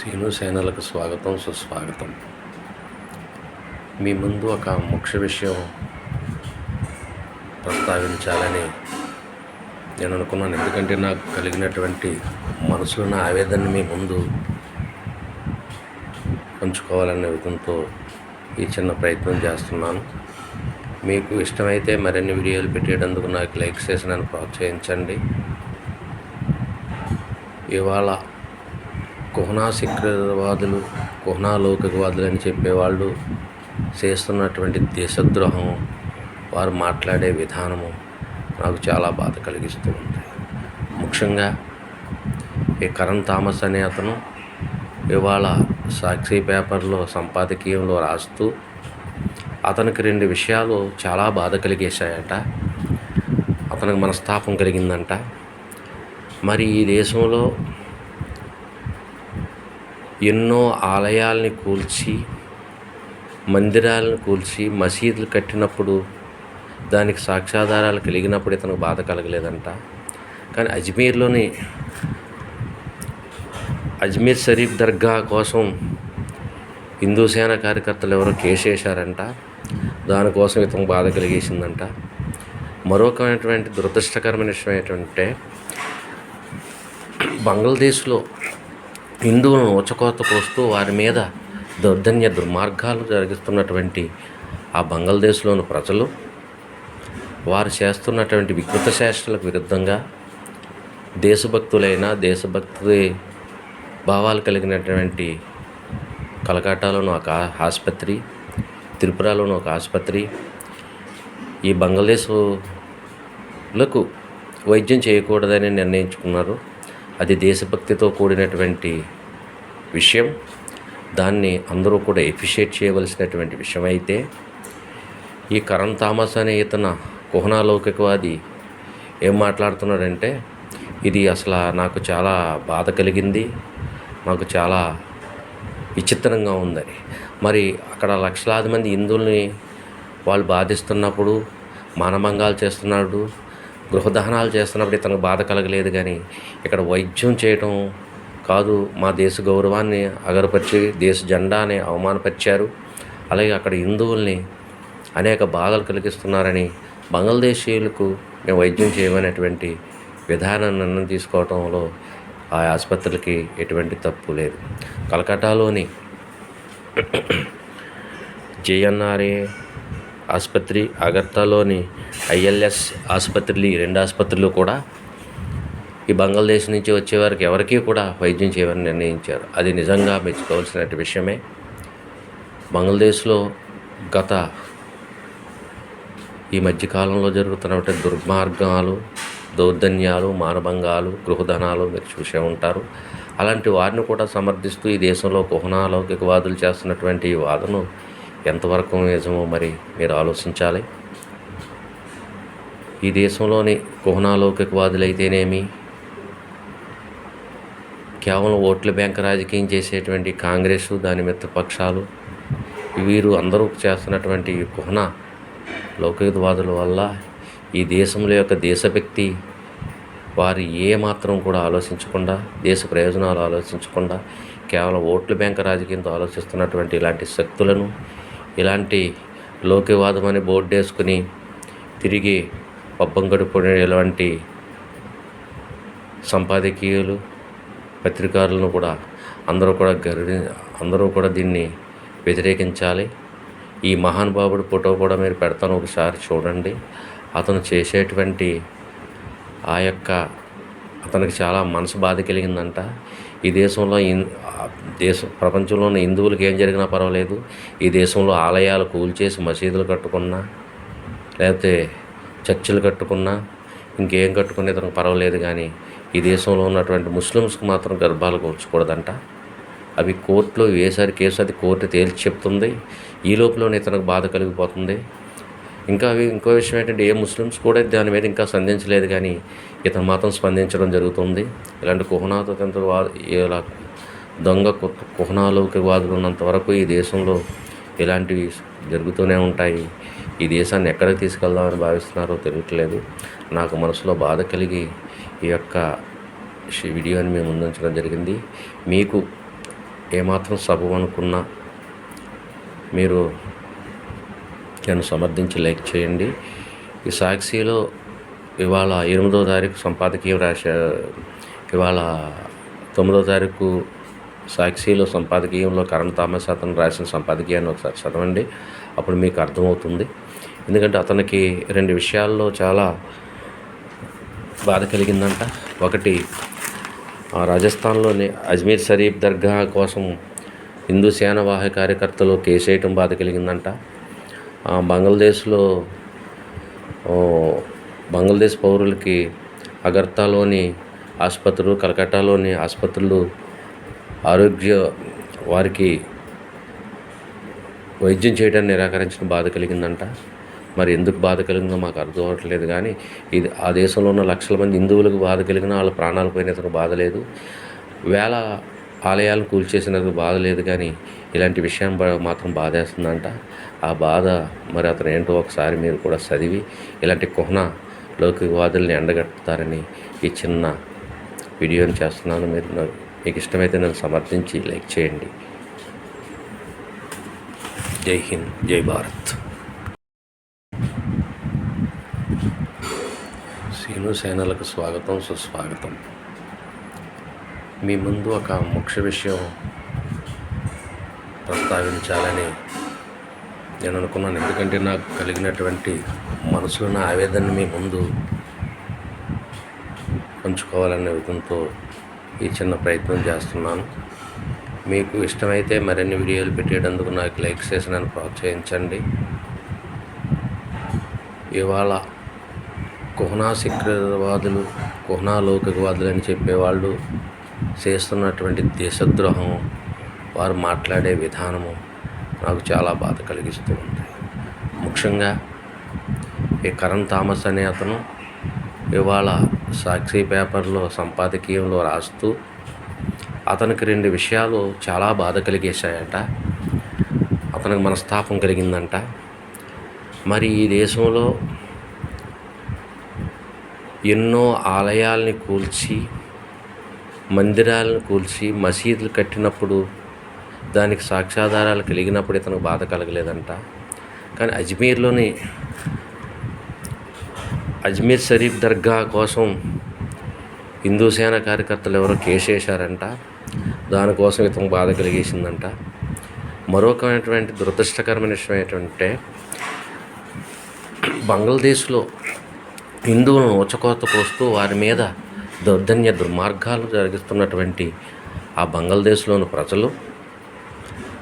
Scene సేనలకు స్వాగతం సుస్వాగతం. మీ ముందు ఒక ముఖ్య విషయం ప్రస్తావించాలని నేను అనుకున్నాను. ఎందుకంటే నాకు కలిగినటువంటి మనసులో నా ఆవేదనని మీ ముందు పంచుకోవాలనే విధంతో ఈ చిన్న ప్రయత్నం చేస్తున్నాను. మీకు ఇష్టమైతే మరిన్ని వీడియోలు పెట్టేటందుకు నాకు లైక్ చేసి నన్ను ప్రోత్సహించండి. ఇవాళ కుహనా శిఖరవాదులు కుహనా లౌకికవాదులు అని చెప్పేవాళ్ళు చేస్తున్నటువంటి దేశద్రోహం వారు మాట్లాడే విధానము నాకు చాలా బాధ కలిగిస్తూ ఉంది. ముఖ్యంగా ఈ కరణ్ థామస్ అనే అతను ఇవాళ సాక్షి పేపర్లో సంపాదకీయంలో రాస్తూ అతనికి రెండు విషయాలు చాలా బాధ కలిగేశాయట. అతనికి మనస్తాపం కలిగిందంట. మరి ఈ దేశంలో ఎన్నో ఆలయాల్ని కూల్చి మందిరాలను కూల్చి మసీదులు కట్టినప్పుడు దానికి సాక్ష్యాధారాలు కలిగినప్పుడు ఇతను బాధ కలగలేదంట. కానీ అజ్మీర్లోని అజ్మీర్ షరీఫ్ దర్గా కోసం హిందూ సేన కార్యకర్తలు ఎవరో కేసు వేశారంట. దానికోసం ఇతను బాధ కలిగేసిందంట. మరొకమైనటువంటి దురదృష్టకరమైన విషయం ఏంటంటే బంగ్లాదేశ్లో హిందువులను ఉచకోత కోస్తూ వారి మీద దౌర్జన్య దుర్మార్గాలు జరిగిస్తున్నటువంటి ఆ బంగ్లాదేశ్లోని ప్రజలు వారు చేస్తున్నటువంటి వికృత చేష్టలకు విరుద్ధంగా దేశభక్తులైన దేశభక్తి భావాలు కలిగినటువంటి కలకట్టాలోని ఒక ఆసుపత్రి త్రిపురలోని ఒక ఆసుపత్రి ఈ బంగ్లాదేశ్లకు వైద్యం చేయకూడదని నిర్ణయించుకున్నారు. అది దేశభక్తితో కూడినటువంటి విషయం. దాన్ని అందరూ కూడా ఎఫిషియేట్ చేయవలసినటువంటి విషయం అయితే ఈ కరణ్ థామస్ అనే ఇతన కుహనాలౌకికవాది ఏం మాట్లాడుతున్నాడంటే ఇది అసలు నాకు చాలా బాధ కలిగింది నాకు చాలా విచిత్రంగా ఉందని. మరి అక్కడ లక్షలాది మంది హిందువుల్ని వాళ్ళు బాధిస్తున్నప్పుడు మానభంగాలు చేస్తున్నాడు గృహదహనాలు చేస్తున్నప్పుడు ఇతనికి బాధ కలగలేదు కానీ ఇక్కడ వైద్యం చేయటం కాదు. మా దేశ గౌరవాన్ని అగరపరిచి దేశ జెండాని అవమానపరిచారు. అలాగే అక్కడ హిందువుల్ని అనేక బాధలు కలిగిస్తున్నారని బంగ్లాదేశీయులకు మేము వైద్యం చేయమనేటువంటి విధానం నిర్ణయం తీసుకోవటంలో ఆ ఆసుపత్రులకి ఎటువంటి తప్పు లేదు. కలకట్టాలోని జేఎన్ఆర్ఏ ఆసుపత్రి అగర్తాలోని ఐఎల్ఎస్ ఆసుపత్రులు ఈ రెండు ఆసుపత్రులు కూడా ఈ బంగ్లాదేశ్ నుంచి వచ్చే వారికి ఎవరికీ కూడా వైద్యం చేయమని నిర్ణయించారు. అది నిజంగా మెచ్చుకోవాల్సిన విషయమే. బంగ్లాదేశ్లో గత ఈ మధ్యకాలంలో జరుగుతున్నటువంటి దుర్మార్గాలు దౌర్జన్యాలు మానభంగాలు గృహధనాలు మీరు చూసే ఉంటారు. అలాంటి వారిని కూడా సమర్థిస్తూ ఈ దేశంలో కుహనా లౌకికవాదులు చేస్తున్నటువంటి ఈ వాదను ఎంతవరకు నిజమో మరి మీరు ఆలోచించాలి. ఈ దేశంలోని కుహనాలౌకికవాదులైతేనేమి కేవలం ఓట్ల బ్యాంక్ రాజకీయం చేసేటువంటి కాంగ్రెస్ దాని మిత్రపక్షాలు వీరు అందరూ చేస్తున్నటువంటి ఈ కుహనా లౌకికవాదుల వల్ల ఈ దేశంలో యొక్క దేశభక్తి వారు ఏమాత్రం కూడా ఆలోచించకుండా దేశ ప్రయోజనాలు ఆలోచించకుండా కేవలం ఓట్ల బ్యాంక్ రాజకీయంతో ఆలోచిస్తున్నటువంటి ఇలాంటి శక్తులను ఇలాంటి లోకివాదం అనే బోర్డు వేసుకుని తిరిగి పబ్బం గడుపుకునే ఇలాంటి సంపాదకీయులు పత్రికారులను కూడా అందరూ కూడా గర్వి అందరూ కూడా దీన్ని వ్యతిరేకించాలి. ఈ మహానుభావుడు ఫోటో కూడా మీరు పెడతాను ఒకసారి చూడండి. అతను చేసేటువంటి ఆ యొక్క అతనికి చాలా మనసు బాధ కలిగిందంట. ఈ దేశంలో దేశ ప్రపంచంలోని హిందువులకు ఏం జరిగినా పర్వాలేదు. ఈ దేశంలో ఆలయాలు కూల్చేసి మసీదులు కట్టుకున్నా లేకపోతే చర్చిలు కట్టుకున్నా ఇంకేం కట్టుకునే ఇతనికి పర్వాలేదు కానీ ఈ దేశంలో ఉన్నటువంటి ముస్లిమ్స్కి మాత్రం గర్భాలు కూర్చకూడదంట అవి కోర్టులో వేసారి కేసు అది కోర్టు తేల్చి చెప్తుంది. ఈ లోపలనే ఇతనికి బాధ కలిగిపోతుంది. ఇంకా అవి ఇంకో విషయం ఏంటంటే ఏ ముస్లిమ్స్ కూడా దాని మీద ఇంకా స్పందించలేదు కానీ ఇతను మాత్రం స్పందించడం జరుగుతుంది. ఇలాంటి కుహనాతంత్ర ఇలా దొంగ కుహనాలోకి వాదులు ఉన్నంత వరకు ఈ దేశంలో ఇలాంటివి జరుగుతూనే ఉంటాయి. ఈ దేశాన్ని ఎక్కడికి తీసుకెళ్దామని భావిస్తున్నారో తెలియట్లేదు. నాకు మనసులో బాధ కలిగి ఈ యొక్క వీడియోని మేము ముందుంచడం జరిగింది. మీకు ఏమాత్రం సబబు అనుకున్నా మీరు నన్ను సమర్థించి లైక్ చేయండి. ఈ సాక్షిలో ఇవాళ ఎనిమిదో తారీఖు సంపాదకీయం రాశ ఇవాళ తొమ్మిదో తారీఖు సాక్షిలో సంపాదకీయంలో కరణ్ తామస్ అతను రాసిన సంపాదకీయాన్ని ఒకసారి చదవండి. అప్పుడు మీకు అర్థమవుతుంది. ఎందుకంటే అతనికి రెండు విషయాల్లో చాలా బాధ కలిగిందంట. ఒకటి ఆ రాజస్థాన్లోని అజ్మీర్ షరీఫ్ దర్గా కోసం హిందూ సేన వాహ కార్యకర్తలు కేసేయటం బాధ కలిగిందంట. బంగ్లాదేశ్లో బంగ్లాదేశ్ పౌరులకి అగర్తాలోని ఆసుపత్రులు కలకట్టాలోని ఆసుపత్రులు ఆరోగ్య వారికి వైద్యం చేయడానికి నిరాకరించిన బాధ కలిగిందంట. మరి ఎందుకు బాధ కలిగిందో మాకు అర్థం అవ్వట్లేదు కానీ ఇది ఆ దేశంలో ఉన్న లక్షల మంది హిందువులకు బాధ కలిగిన వాళ్ళ ప్రాణాలు పోయినందుకు బాధ లేదు. వేల ఆలయాలను కూల్చేసినందుకు బాధ లేదు కానీ ఇలాంటి విషయం మాత్రం బాధేస్తుందంట. ఆ బాధ మరి అతను ఏంటో ఒకసారి మీరు కూడా చదివి ఇలాంటి కుహన లౌకికవాదుల్ని ఎండగట్టుతారని ఈ చిన్న వీడియోని చేస్తున్నాను. మీరు మీకు ఇష్టమైతే నన్ను సమర్థించి లైక్ చేయండి. జై హింద్ జై భారత్. సీను సేనలకు స్వాగతం సుస్వాగతం. మీ ముందు ఒక ముఖ్య విషయం ప్రస్తావించాలని నేను అనుకున్నాను. ఎందుకంటే నాకు కలిగినటువంటి మనసులో నా ఆవేదనని మీ ముందు పంచుకోవాలనే విధంతో ఈ చిన్న ప్రయత్నం చేస్తున్నాను. మీకు ఇష్టమైతే మరిన్ని వీడియోలు పెట్టేటందుకు నాకు లైక్ చేసి నన్ను ప్రోత్సహించండి. ఇవాళ కుహనా శిఖరవాదులు కుహనా లౌకికవాదులు అని చెప్పేవాళ్ళు చేస్తున్నటువంటి దేశద్రోహం వారు మాట్లాడే విధానము నాకు చాలా బాధ కలిగిస్తూ ఉంది. ముఖ్యంగా ఈ కరణ్ థామస్ అనే అతను ఇవాళ సాక్షి పేపర్లో సంపాదకీయంలో రాస్తూ అతనికి రెండు విషయాలు చాలా బాధ కలిగేశాయట. అతనికి మనస్తాపం కలిగిందంట. మరి ఈ దేశంలో ఎన్నో ఆలయాల్ని కూల్చి మందిరాలను కూల్చి మసీదులు కట్టినప్పుడు దానికి సాక్ష్యాధారాలు కలిగినప్పుడు ఇతనికి బాధ కలగలేదంట. కానీ అజ్మీర్లోని అజ్మీర్ షరీఫ్ దర్గా కోసం హిందూ సేన కార్యకర్తలు ఎవరో కేసు వేశారంట దానికోసం ఇతను బాధ కలిగేసిందంట. మరొకమైనటువంటి దురదృష్టకరమైన విషయం ఏంటంటే బంగ్లాదేశ్లో హిందువులను ఉచకోత పోస్తూ వారి మీద దౌర్జన్య దుర్మార్గాలు జరిగిస్తున్నటువంటి ఆ బంగ్లాదేశ్లోని ప్రజలు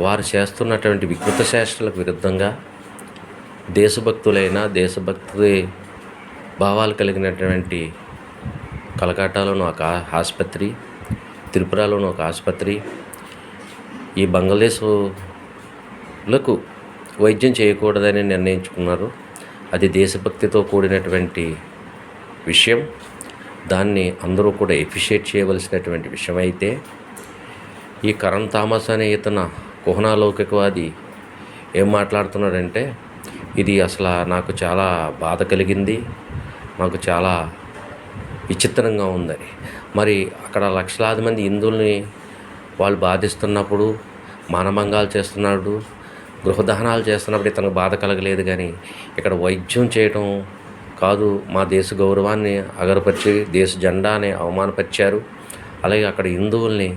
వారు చేస్తున్నటువంటి వికృత చేష్టలకు విరుద్ధంగా దేశభక్తులైన దేశభక్తి భావాలు కలిగినటువంటి కలకట్టాలోని ఒక ఆసుపత్రి త్రిపురలోని ఒక ఆసుపత్రి ఈ బంగ్లాదేశ్లకు వైద్యం చేయకూడదని నిర్ణయించుకున్నారు. అది దేశభక్తితో కూడినటువంటి విషయం. దాన్ని అందరూ కూడా ఎఫిషియేట్ చేయవలసినటువంటి విషయం అయితే ఈ కరణ్ థామస్ అనే ఇతన కుహనాలౌకికవాది ఏం మాట్లాడుతున్నాడంటే ఇది అసలు నాకు చాలా బాధ కలిగింది. మాకు చాలా విచిత్రంగా ఉందని మరి అక్కడ లక్షలాది మంది హిందువుల్ని వాళ్ళు బాధిస్తున్నప్పుడు మానభంగాలు చేస్తున్నాడు గృహదహనాలు చేస్తున్నప్పుడు ఇతనికి బాధ కలగలేదు కానీ ఇక్కడ వైద్యం చేయటం కాదు. మా దేశ గౌరవాన్ని అగరపరిచి దేశ జెండాని అవమానపరిచారు. అలాగే అక్కడ హిందువుల్ని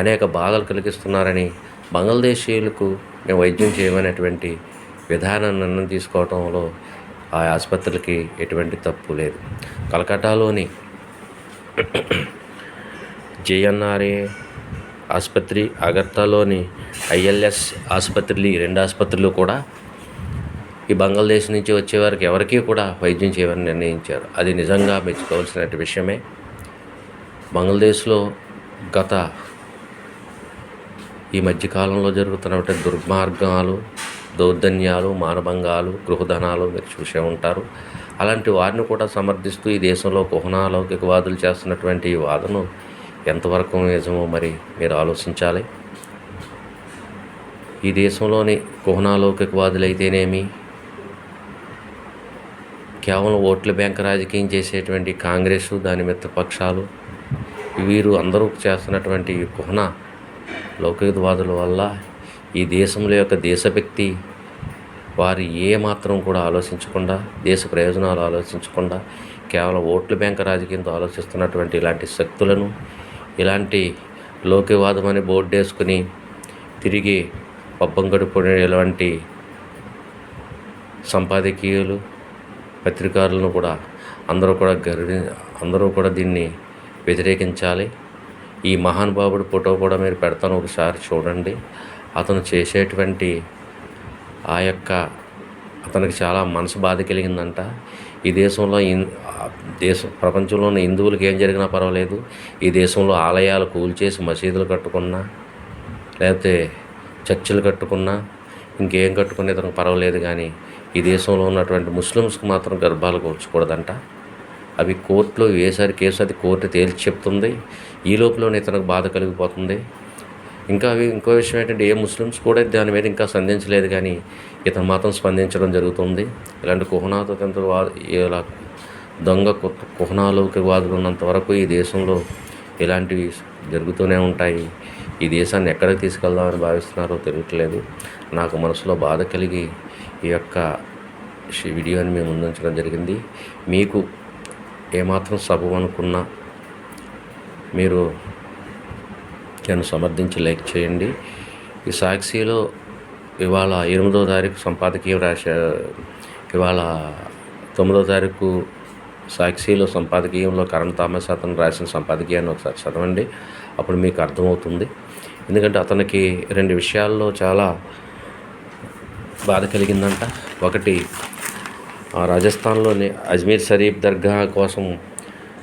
అనేక బాధలు కలిగిస్తున్నారని బంగ్లాదేశీయులకు మేము వైద్యం చేయమనేటువంటి విధానం నిర్ణయం తీసుకోవడంలో ఆ ఆసుపత్రికి ఎటువంటి తప్పు లేదు. కలకట్టాలోని జేఎన్ఆర్ఏ ఆసుపత్రి అగర్తాలోని ఐఎల్ఎస్ ఆసుపత్రులు ఈ రెండు ఆసుపత్రులు కూడా ఈ బంగ్లాదేశ్ నుంచి వచ్చే వారికి ఎవరికీ కూడా వైద్యం చేయమని నిర్ణయించారు. అది నిజంగా మెచ్చుకోవాల్సిన విషయమే. బంగ్లాదేశ్లో గత ఈ మధ్యకాలంలో జరుగుతున్నటువంటి దుర్మార్గాలు దౌర్జన్యాలు మానభంగాలు గృహధనాలు మీరు చూసే ఉంటారు. అలాంటి వారిని కూడా సమర్థిస్తూ ఈ దేశంలో కుహనా లౌకికవాదులు చేస్తున్నటువంటి ఈ వాదన ఎంతవరకు నిజమో మరి మీరు ఆలోచించాలి. ఈ దేశంలోని కుహనా లౌకికవాదులైతేనేమి కేవలం ఓట్ల బ్యాంక్ రాజకీయం చేసేటువంటి కాంగ్రెస్ దాని మిత్రపక్షాలు వీరు అందరూ చేస్తున్నటువంటి కుహన లౌకికవాదుల వల్ల ఈ దేశంలో యొక్క దేశభక్తి వారు ఏ మాత్రం కూడా ఆలోచించకుండా దేశ ప్రయోజనాలు ఆలోచించకుండా కేవలం ఓట్ల బ్యాంక్ రాజకీయంతో ఆలోచిస్తున్నటువంటి ఇలాంటి శక్తులను ఇలాంటి లోకివాదం అని బోర్డు వేసుకుని తిరిగి పబ్బం గడుపుకునేటువంటి సంపాదకీయులు పత్రికారులను కూడా అందరూ కూడా గర్వి అందరూ కూడా దీన్ని వ్యతిరేకించాలి. ఈ మహానుభావుడు ఫోటో కూడా మీరు పెడతాను ఒకసారి చూడండి. అతను చేసేటువంటి ఆ యొక్క అతనికి చాలా మనసు బాధ కలిగిందంట. ఈ దేశంలో ఇన్ దేశం ప్రపంచంలోని హిందువులకు ఏం జరిగినా పర్వాలేదు. ఈ దేశంలో ఆలయాలు కూల్చేసి మసీదులు కట్టుకున్నా లేకపోతే చర్చిలు కట్టుకున్నా ఇంకేం కట్టుకునే ఇతనికి పర్వాలేదు కానీ ఈ దేశంలో ఉన్నటువంటి ముస్లిమ్స్కి మాత్రం గర్భాలు కూర్చకూడదంట అవి కోర్టులో వేసారి కేసు అది కోర్టు తేల్చి చెప్తుంది. ఈ లోపలనే ఇతనికి బాధ కలిగిపోతుంది. ఇంకా అవి ఇంకో విషయం ఏంటంటే ఏ ముస్లిమ్స్ కూడా దాని మీద ఇంకా స్పందించలేదు కానీ ఇతను మాత్రం స్పందించడం జరుగుతుంది. ఇలాంటి కుహనాతో ఇలా దొంగ కుహనాలోకి వాదులు ఉన్నంత వరకు ఈ దేశంలో ఇలాంటివి జరుగుతూనే ఉంటాయి. ఈ దేశాన్ని ఎక్కడికి తీసుకెళ్దామని భావిస్తున్నారో తెలియట్లేదు. నాకు మనసులో బాధ కలిగి ఈ యొక్క వీడియోని మేము ముందుంచడం జరిగింది. మీకు ఏమాత్రం సబబు అనుకున్నా మీరు నన్ను సమర్థించి లైక్ చేయండి. ఈ సాక్షిలో ఇవాళ ఎనిమిదో తారీఖు సంపాదకీయం రాశా ఇవాళ తొమ్మిదో తారీఖు సాక్షిలో సంపాదకీయంలో కరణ్ తామస్ అతను రాసిన సంపాదకీయాన్ని ఒకసారి చదవండి. అప్పుడు మీకు అర్థమవుతుంది. ఎందుకంటే అతనికి రెండు విషయాల్లో చాలా బాధ కలిగిందంట. ఒకటి ఆ రాజస్థాన్లోని అజ్మీర్ షరీఫ్ దర్గా కోసం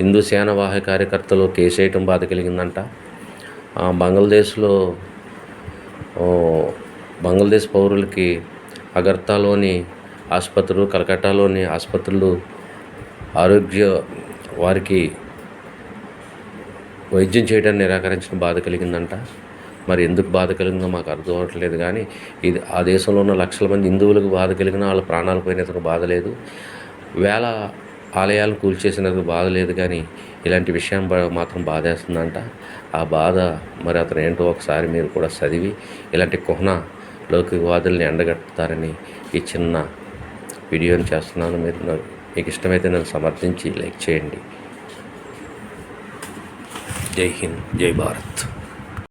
హిందూ సేనవాహ కార్యకర్తలు కేసేయటం బాధ కలిగిందంట. బంగ్లాదేశ్లో బంగ్లాదేశ్ పౌరులకి అగర్తాలోని ఆసుపత్రులు కలకట్టాలోని ఆసుపత్రులు ఆరోగ్య వారికి వైద్యం చేయడానికి నిరాకరించిన బాధ కలిగిందంట. మరి ఎందుకు బాధ కలిగిందో మాకు అర్థం అవ్వట్లేదు కానీ ఇది ఆ దేశంలో ఉన్న లక్షల మంది హిందువులకు బాధ కలిగిన వాళ్ళ ప్రాణాలు పోయినందుకు బాధ లేదు. వేల ఆలయాలను కూల్చేసినందుకు బాధ లేదు కానీ ఇలాంటి విషయం మాత్రం బాధేస్తుందంట. ఆ బాధ మరి అతను ఏంటో ఒకసారి మీరు కూడా చదివి ఇలాంటి కుహన లౌకికవాదుల్ని ఎండగట్టుతారని ఈ చిన్న వీడియోని చేస్తున్నాను. మీరు మీకు ఇష్టమైతే నన్ను సమర్థించి లైక్ చేయండి. జై హింద్ జై భారత్.